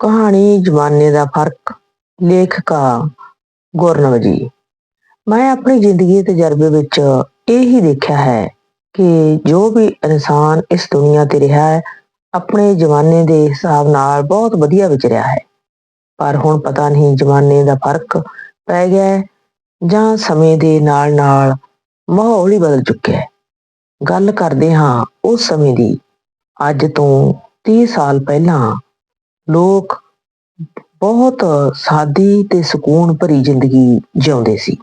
ਕਹਾਣੀ ਜਮਾਨੇ ਦਾ ਫ਼ਰਕ, ਲੇਖਕਾ ਗੁਰਨਵ ਜੀ। ਮੈਂ ਆਪਣੀ ਜ਼ਿੰਦਗੀ ਦੇ ਤਜਰਬੇ ਵਿੱਚ ਇਹ ਹੀ ਦੇਖਿਆ ਹੈ ਕਿ ਜੋ ਵੀ ਇਨਸਾਨ ਇਸ ਦੁਨੀਆ ਤੇ ਰਿਹਾ ਹੈ, ਆਪਣੇ ਜਮਾਨੇ ਦੇ ਹਿਸਾਬ ਨਾਲ ਬਹੁਤ ਵਧੀਆ ਵਿਚਰਿਆ ਹੈ। ਪਰ ਹੁਣ ਪਤਾ ਨਹੀਂ ਜਮਾਨੇ ਦਾ ਫ਼ਰਕ ਪੈ ਗਿਆ ਹੈ ਜਾਂ ਸਮੇਂ ਦੇ ਨਾਲ ਨਾਲ ਮਾਹੌਲ ਹੀ ਬਦਲ ਚੁੱਕਿਆ ਹੈ। ਗੱਲ ਕਰਦੇ ਹਾਂ ਉਸ ਸਮੇਂ ਦੀ। ਅੱਜ ਤੋਂ 30 ਸਾਲ ਪਹਿਲਾਂ ਲੋਕ ਬਹੁਤ ਸਾਦੀ ਤੇ ਸਕੂਨ ਭਰੀ ਜ਼ਿੰਦਗੀ ਜਿਉਂਦੇ ਸੀ।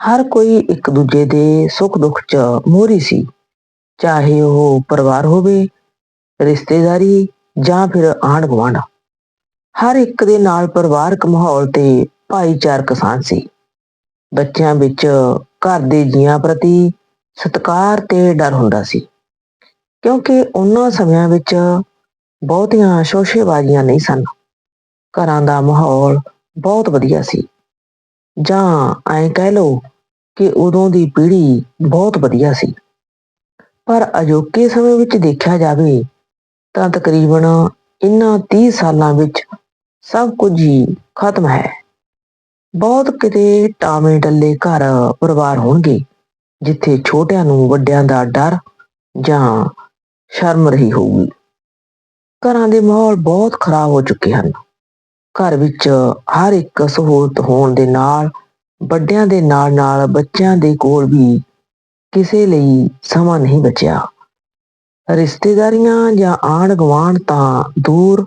ਹਰ ਕੋਈ ਇੱਕ ਦੂਜੇ ਦੇ ਸੁੱਖ ਦੁੱਖ 'ਚ ਮੋਹਰੀ ਸੀ। ਚਾਹੇ ਉਹ ਪਰਿਵਾਰ ਹੋਵੇ, ਰਿਸ਼ਤੇਦਾਰੀ ਜਾਂ ਫਿਰ ਆਂਢ ਗੁਆਂਢ। ਹਰ ਇੱਕ ਦੇ ਨਾਲ ਪਰਿਵਾਰਕ ਮਾਹੌਲ ਤੇ ਭਾਈਚਾਰਕ ਸਾਂਝ ਸੀ। ਬੱਚਿਆਂ ਵਿੱਚ ਘਰ ਦੇ ਜੀਆਂ ਪ੍ਰਤੀ ਸਤਿਕਾਰ ਤੇ ਡਰ ਹੁੰਦਾ ਸੀ। ਕਿਉਂਕਿ ਉਹਨਾਂ ਸਮਿਆਂ ਵਿੱਚ ਬਹੁਤੀਆਂ ਸ਼ੋਸ਼ੇਬਾਜ਼ੀਆਂ ਨਹੀਂ ਸਨ। ਘਰਾਂ ਦਾ ਮਾਹੌਲ ਬਹੁਤ ਵਧੀਆ ਸੀ। ਜਾਂ ਐਂ ਕਹਿ ਲਓ ਕਿ ਉਦੋਂ ਦੀ ਪੀੜ੍ਹੀ ਬਹੁਤ ਵਧੀਆ ਸੀ। ਪਰ ਅਜੋਕੇ ਸਮੇਂ ਵਿੱਚ ਦੇਖਿਆ ਜਾਵੇ ਤਾਂ ਤਕਰੀਬਨ ਇਨ੍ਹਾਂ 30 ਸਾਲਾਂ ਵਿੱਚ ਸਭ ਕੁਝ ਹੀ ਖਤਮ ਹੈ। ਬਹੁਤ ਕਿਤੇ ਟਾਵੇਂ ਟੱਲੇ ਘਰ ਪਰਿਵਾਰ ਹੋਣਗੇ, ਜਿੱਥੇ ਛੋਟਿਆਂ ਨੂੰ ਵੱਡਿਆਂ ਦਾ ਡਰ ਜਾਂ ਸ਼ਰਮ ਰਹੀ ਹੋਊਗੀ। ਘਰਾਂ ਦੇ ਮਾਹੌਲ ਬਹੁਤ ਖਰਾਬ ਹੋ ਚੁੱਕੇ ਹਨ। ਘਰ ਵਿੱਚ ਹਰ ਇੱਕ ਸਹੂਲਤ ਹੋਣ ਦੇ ਨਾਲ, ਵੱਡਿਆਂ ਦੇ ਨਾਲ ਨਾਲ ਬੱਚਿਆਂ ਦੇ ਕੋਲ ਵੀ ਕਿਸੇ ਲਈ ਸਮਾਂ ਨਹੀਂ ਬਚਿਆ। ਰਿਸ਼ਤੇਦਾਰੀਆਂ ਜਾਂ ਆਂਢ ਗੁਆਂਢ ਤਾਂ ਦੂਰ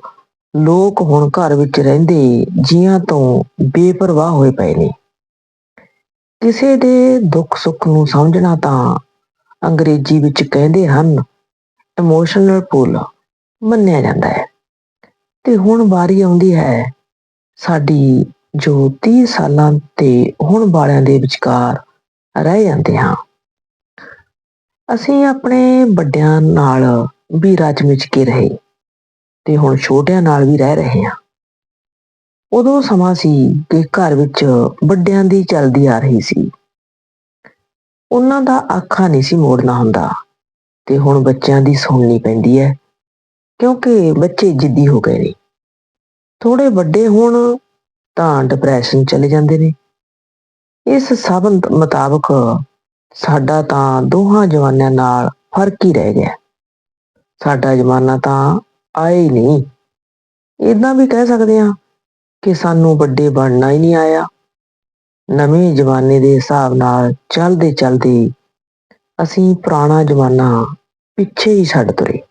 ਲੋਕ ਹੁਣ ਘਰ ਵਿੱਚ ਰਹਿੰਦੇ ਜੀਆਂ ਤੋਂ ਬੇਪਰਵਾਹ ਹੋਏ ਪਏ ਨੇ। ਕਿਸੇ ਦੇ ਦੁੱਖ ਸੁੱਖ ਨੂੰ ਸਮਝਣਾ ਤਾਂ ਅੰਗਰੇਜ਼ੀ ਵਿੱਚ ਕਹਿੰਦੇ ਹਨ ਇਮੋਸ਼ਨਲ ਪੁੱਲ ਮੰਨਿਆ ਜਾਂਦਾ ਹੈ। ਤੇ ਹੁਣ ਵਾਰੀ ਆਉਂਦੀ ਹੈ ਸਾਡੀ ਜੋ 30 ਸਾਲਾਂ ਤੇ ਹੁਣ ਵਾਲਿਆਂ ਦੇ ਵਿਚਕਾਰ ਰਹਿ ਜਾਂਦੇ ਹਾਂ। ਅਸੀਂ ਆਪਣੇ ਵੱਡਿਆਂ ਨਾਲ ਵੀ ਰਚ ਮਿਚ ਕੇ ਰਹੇ ਤੇ ਹੁਣ ਛੋਟਿਆਂ ਨਾਲ ਵੀ ਰਹਿ ਰਹੇ ਹਾਂ। ਉਦੋਂ ਸਮਾਂ ਸੀ ਕਿ ਘਰ ਵਿੱਚ ਵੱਡਿਆਂ ਦੀ ਚੱਲਦੀ ਆ ਰਹੀ ਸੀ। ਉਹਨਾਂ ਦਾ ਆਖਾ ਨਹੀਂ ਸੀ ਮੋੜਨਾ ਹੁੰਦਾ ਤੇ ਹੁਣ ਬੱਚਿਆਂ ਦੀ ਸੁਣਨੀ ਪੈਂਦੀ ਹੈ ਕਿਉਂਕਿ ਬੱਚੇ ਜਿੱਦੀ ਹੋ ਗਏ ਨੇ। ਥੋੜੇ ਵੱਡੇ ਹੋਣ ਤਾਂ ਡਿਪਰੈਸ਼ਨ ਚਲੇ ਜਾਂਦੇ ਨੇ। ਇਸ ਸਭ ਮੁਤਾਬਕ ਸਾਡਾ ਤਾਂ ਦੋਹਾਂ ਜਵਾਨਾਂ ਨਾਲ ਫ਼ਰਕ ਹੀ ਰਹਿ ਗਿਆ। ਸਾਡਾ ਜ਼ਮਾਨਾ ਤਾਂ ਆਇਆ ਹੀ ਨਹੀਂ। ਇਦਾਂ ਵੀ ਕਹਿ ਸਕਦੇ ਆ ਕਿ ਸਾਨੂੰ ਵੱਡੇ ਬਣਨਾ ਹੀ ਨਹੀਂ ਆਇਆ। ਨਵੇਂ ਜ਼ਮਾਨੇ ਦੇ ਹਿਸਾਬ ਨਾਲ ਚੱਲਦੇ ਚੱਲਦੇ ਅਸੀਂ ਪੁਰਾਣਾ ਜ਼ਮਾਨਾ ਪਿੱਛੇ ਹੀ ਛੱਡ ਤੁਰੇ।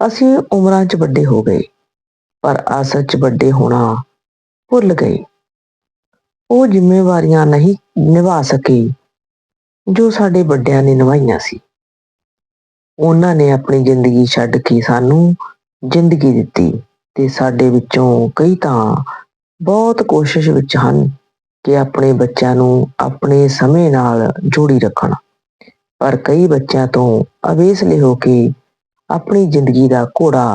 ਅਸੀਂ ਉਮਰਾਂ 'ਚ ਵੱਡੇ ਹੋ ਗਏ, ਪਰ ਅਸਲ 'ਚ ਵੱਡੇ ਹੋਣਾ ਭੁੱਲ ਗਏ। ਉਹ ਜ਼ਿੰਮੇਵਾਰੀਆਂ ਨਹੀਂ ਨਿਭਾ ਸਕੇ ਜੋ ਸਾਡੇ ਵੱਡਿਆਂ ਨੇ ਨਿਭਾਈਆਂ ਸੀ। ਉਹਨਾਂ ਨੇ ਆਪਣੀ ਜ਼ਿੰਦਗੀ ਛੱਡ ਕੇ ਸਾਨੂੰ ਜ਼ਿੰਦਗੀ ਦਿੱਤੀ ਤੇ ਸਾਡੇ ਵਿੱਚੋਂ ਕਈ ਤਾਂ ਬਹੁਤ ਕੋਸ਼ਿਸ਼ ਵਿੱਚ ਹਨ ਕਿ ਆਪਣੇ ਬੱਚਿਆਂ ਨੂੰ ਆਪਣੇ ਸਮੇਂ ਨਾਲ ਜੋੜੀ ਰੱਖਣ, ਪਰ ਕਈ ਬੱਚਿਆਂ ਤੋਂ ਅਵੇਸਲੇ ਹੋ ਕੇ ਆਪਣੀ ਜ਼ਿੰਦਗੀ ਦਾ ਘੋੜਾ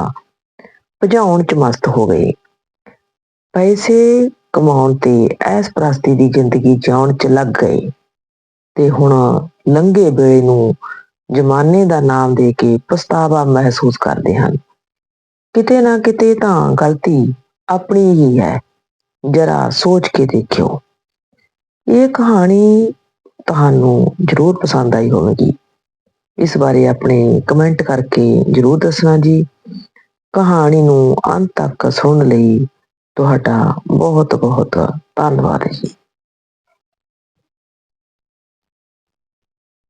ਭਜਾਉਣ 'ਚ ਮਸਤ ਹੋ ਗਏ ਪੈਸੇ ਕਮਾਉਣ ਤੇ ਐਸ ਪ੍ਰਸਤੀ ਦੀ ਜ਼ਿੰਦਗੀ ਜਿਉਣ 'ਚ ਲੱਗ ਗਏ। ਤੇ ਹੁਣ ਲੰਘੇ ਵੇਲੇ ਨੂੰ ਜ਼ਮਾਨੇ ਦਾ ਨਾਮ ਦੇ ਕੇ ਪਛਤਾਵਾ ਮਹਿਸੂਸ ਕਰਦੇ ਹਨ। ਕਿਤੇ ਨਾ ਕਿਤੇ ਤਾਂ ਗਲਤੀ ਆਪਣੀ ਹੀ ਹੈ। ਜਰਾ ਸੋਚ ਕੇ ਦੇਖਿਓ। ਇਹ ਕਹਾਣੀ ਤੁਹਾਨੂੰ ਜ਼ਰੂਰ ਪਸੰਦ ਆਈ ਹੋਵੇਗੀ। ਇਸ ਬਾਰੇ ਆਪਣੇ ਕਮੈਂਟ ਕਰਕੇ ਜ਼ਰੂਰ ਦੱਸਣਾ ਜੀ। ਕਹਾਣੀ ਨੂੰ ਅੰਤ ਤੱਕ ਸੁਣਨ ਲਈ ਤੁਹਾਡਾ ਬਹੁਤ ਬਹੁਤ ਧੰਨਵਾਦ ਜੀ।